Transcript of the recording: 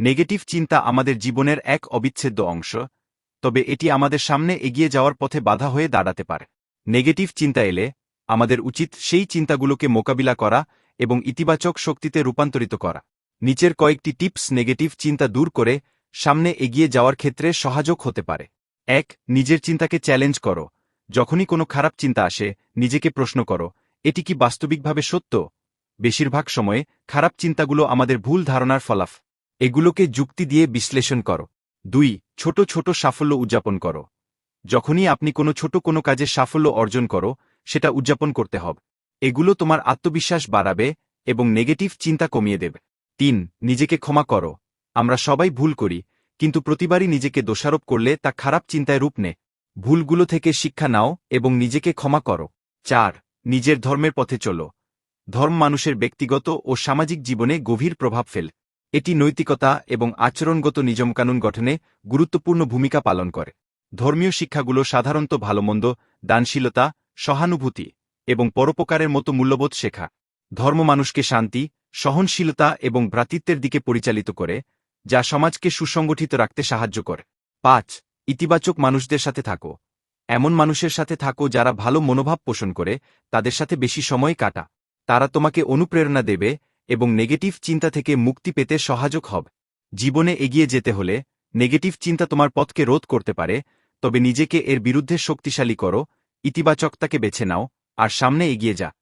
Negative চিন্তা আমাদের জীবনের এক অবিচ্ছেদ্য অংশ, তবে এটি আমাদের সামনে এগিয়ে যাওয়ার পথে বাধা হয়ে দাঁড়াতে পারে। নেগেটিভ চিন্তা এলে আমাদের উচিত সেই চিন্তাগুলোকে মোকাবিলা করা এবং ইতিবাচক শক্তিতে রূপান্তরিত করা। নিচের কয়েকটি টিপস নেগেটিভ চিন্তা দূর করে সামনে এগিয়ে যাওয়ার ক্ষেত্রে সহায়ক হতে পারে। এক, নিজের চিন্তাকে চ্যালেঞ্জ করো। যখনই কোনো খারাপ চিন্তা আসে, নিজেকে প্রশ্ন করো, এটি কি বাস্তবিকভাবে সত্য? বেশিরভাগ সময়ে খারাপ চিন্তাগুলো আমাদের ভুল ধারণার ফলাফ। এগুলোকে যুক্তি দিয়ে বিশ্লেষণ করো। দুই, ছোট ছোট সাফল্য উদযাপন করো। যখনই আপনি কোনো ছোট কোনো কাজে সাফল্য অর্জন করো, সেটা উদযাপন করতে হবে। এগুলো তোমার আত্মবিশ্বাস বাড়াবে এবং নেগেটিভ চিন্তা কমিয়ে দেবে। তিন, নিজেকে ক্ষমা করো। আমরা সবাই ভুল করি, কিন্তু প্রতিবারই নিজেকে দোষারোপ করলে তা খারাপ চিন্তায় রূপ নে ভুলগুলো থেকে শিক্ষা নাও এবং নিজেকে ক্ষমা করো। চার, নিজের ধর্মের পথে চলো। ধর্ম মানুষের ব্যক্তিগত ও সামাজিক জীবনে গভীর প্রভাব ফেল। এটি নৈতিকতা এবং আচরণগত নিয়মকানুন গঠনে গুরুত্বপূর্ণ ভূমিকা পালন করে। ধর্মীয় শিক্ষাগুলো সাধারণত ভালোমন্দ, দানশীলতা, সহানুভূতি এবং পরোপকারের মতো মূল্যবোধ শেখা। ধর্ম মানুষকে শান্তি, সহনশীলতা এবং ভ্রাতৃত্বের দিকে পরিচালিত করে, যা সমাজকে সুসংগঠিত রাখতে সাহায্য করে। পাঁচ, ইতিবাচক মানুষদের সাথে থাকো। এমন মানুষের সাথে থাকো যারা ভালো মনোভাব পোষণ করে, তাদের সাথে বেশি সময় কাটা। তারা তোমাকে অনুপ্রেরণা দেবে এবং নেগেটিভ চিন্তা থেকে মুক্তি পেতে সহায়ক হব। জীবনে এগিয়ে যেতে হলে নেগেটিভ চিন্তা তোমার পথকে রোধ করতে পারে, তবে নিজেকে এর বিরুদ্ধে শক্তিশালী করো, ইতিবাচকতাকে বেছে নাও, আর সামনে এগিয়ে যা।